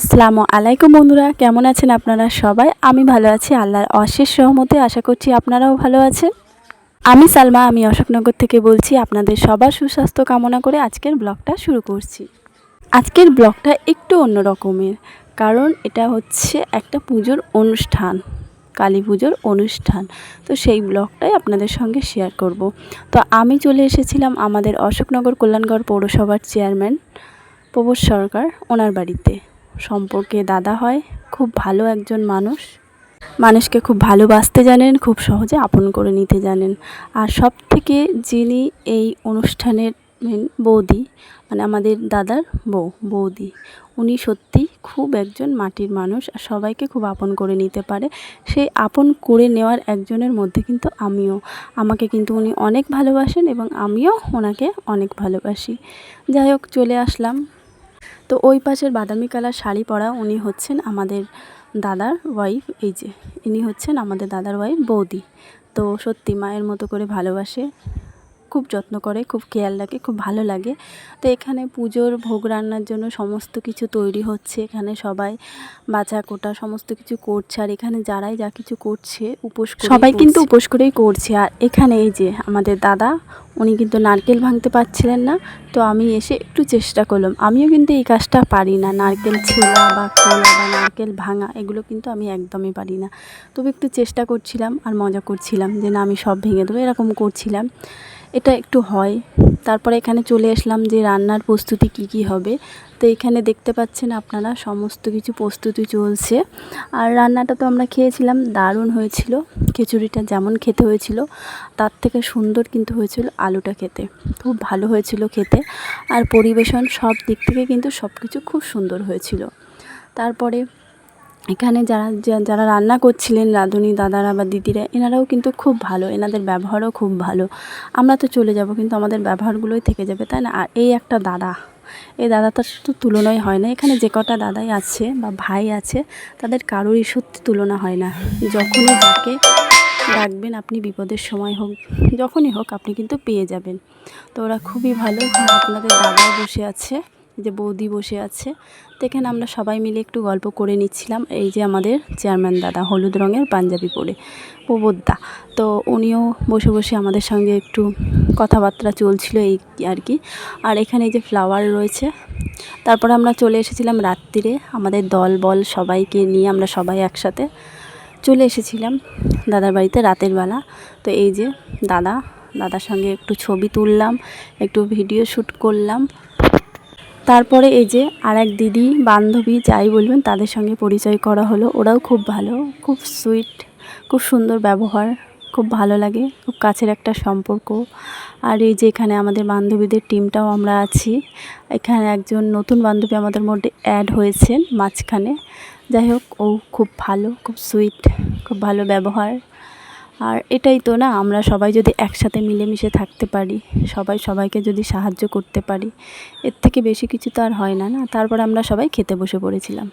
আসসালামু আলাইকুম বন্ধুরা, কেমন আছেন আপনারা সবাই? আমি ভালো আছি, আল্লাহর অশেষ সহমতে আশা করছি আপনারাও ভালো আছেন। আমি সালমা, আমি অশোকনগর থেকে বলছি আপনাদের সবার সুস্বাস্থ্য কামনা করে আজকের ব্লগটা শুরু করছি। আজকের ব্লগটা একটু অন্য রকমের, কারণ এটা হচ্ছে একটা পুজোর অনুষ্ঠান, কালী পুজোর অনুষ্ঠান। তো সেই ব্লগটাই আপনাদের সঙ্গে শেয়ার করব। তো আমি চলে এসেছিলাম আমাদের অশোকনগর কল্যাণগড় পৌরসভার চেয়ারম্যান প্রবোধ সরকার, ওনার বাড়িতে। সম্পর্কে দাদা হয়, খুব ভালো একজন মানুষ। মানুষকে খুব ভালোবাসতে জানেন, খুব সহজে আপন করে নিতে জানেন। আর সব থেকে যিনি এই অনুষ্ঠানের বৌদি মানে আমাদের দাদার বউ, বৌদি, উনি সত্যি খুব একজন মাটির মানুষ আর সবাইকে খুব আপন করে নিতে পারে। সেই আপন করে নেওয়ার একজনের মধ্যে কিন্তু আমিও। আমাকে কিন্তু উনি অনেক ভালোবাসেন এবং আমিও ওনাকে অনেক ভালোবাসি। যাই হোক, চলে আসলাম। তো ওই পাশের বাদামি কালার শাড়ি পরা উনি হচ্ছেন আমাদের দাদার ওয়াইফ এই যে, ইনি হচ্ছেন আমাদের দাদার ওয়াইফ বৌদি। তো সত্যি মায়ের মতো করে ভালোবাসে। খুব যত্ন করে খুব খেয়াল রাখে খুব ভালো লাগে। তো এখানে পুজোর ভোগ রান্নার জন্য সমস্ত কিছু তৈরি হচ্ছে এখানে সবাই। বাছা কোটা সমস্ত কিছু করছে আর এখানে যারাই যা কিছু করছে উপোস সবাই কিন্তু উপোস করেই করছে। আর এখানে এই যে আমাদের দাদা উনি কিন্তু নারকেল ভাঙতে পারছিলেন না। তো আমি এসে একটু চেষ্টা করলাম। আমিও কিন্তু এই কাজটা পারি না। নারকেল ছেলা বা খোলা বা নারকেল ভাঙা এগুলো কিন্তু আমি একদমই পারি না। তবে একটু চেষ্টা করছিলাম আর মজা করছিলাম যে না আমি সব ভেঙে দেবো। এরকম করছিলাম। এটা একটু হয়। তারপরে এখানে চলে আসলাম যে রান্নার প্রস্তুতি কি কি হবে। তো এখানে দেখতে পাচ্ছেন আপনারা সমস্ত কিছু প্রস্তুতি চলছে। আর রান্নাটা তো আমরা খেয়েছিলাম, দারুণ হয়েছিল। খিচুড়িটা যেমন খেতে হয়েছিল, তার থেকে সুন্দর কিন্তু হয়েছিল আলুটা খেতে। খুব ভালো হয়েছিল খেতে। আর পরিবেশন সব দিক থেকে কিন্তু সব কিছু খুব সুন্দর হয়েছিল। তারপরে এখানে যারা যারা রান্না করছিলেন রাঁধুনি দাদারা বা দিদিরা, এনারাও কিন্তু খুব ভালো, এনাদের ব্যবহারও খুব ভালো। আমরা তো চলে যাব, কিন্তু আমাদের ব্যবহারগুলোই থেকে যাবে, তাই না? আর এই একটা দাদা, এই দাদাটার তো তুলনাই হয় না। এখানে যে কটা দাদাই আছে বা ভাই আছে, তাদের কারোরই সত্যি তুলনা হয় না। যখনই যাকে ডাকবেন, আপনি বিপদের সময় হোক, যখনই হোক, আপনি কিন্তু পেয়ে যাবেন। তো ওরা খুবই ভালো। আপনাদের দাদাও বসে আছে। যে বৌদি বসে আছে। তো এখানে আমরা সবাই মিলে একটু গল্প করে নিচ্ছিলাম এই যে আমাদের চেয়ারম্যান দাদা হলুদ রঙের পাঞ্জাবি পরে, প্রবোদ্দা। তো উনিও বসে বসে আমাদের সঙ্গে একটু কথাবার্তা চলছিল এই আর কি। আর এখানে এই যে ফ্লাওয়ার রয়েছে, তারপর আমরা চলে এসেছিলাম রাত্রিরে। আমাদের দল, বল সবাইকে নিয়ে আমরা সবাই একসাথে চলে এসেছিলাম দাদার বাড়িতে রাতের বেলা। তো এই যে দাদা, দাদার সঙ্গে একটু ছবি তুললাম, একটু ভিডিও শ্যুট করলাম। তারপরে এই যে আর এক দিদি, বান্ধবী যাই বলবেন, তাদের সঙ্গে পরিচয় করা হলো। ওরাও খুব ভালো, খুব সুইট খুব সুন্দর ব্যবহার, খুব ভালো লাগে, খুব কাছের একটা সম্পর্ক। আর এই যে এখানে আমাদের বান্ধবীদের টিমটাও আমরা আছি। এখানে একজন নতুন বান্ধবী আমাদের মধ্যে অ্যাড হয়েছেন মাঝখানে। যাই হোক, ও খুব ভালো, খুব সুইট খুব ভালো ব্যবহার। আর এটাই তো না, আমরা সবাই যদি একসাথে মিলেমিশে থাকতে পারি, সবাই সবাইকে যদি সাহায্য করতে পারি, এর থেকে বেশি কিছু তো আর হয় না না, তারপর আমরা সবাই খেতে বসে পড়েছিলাম।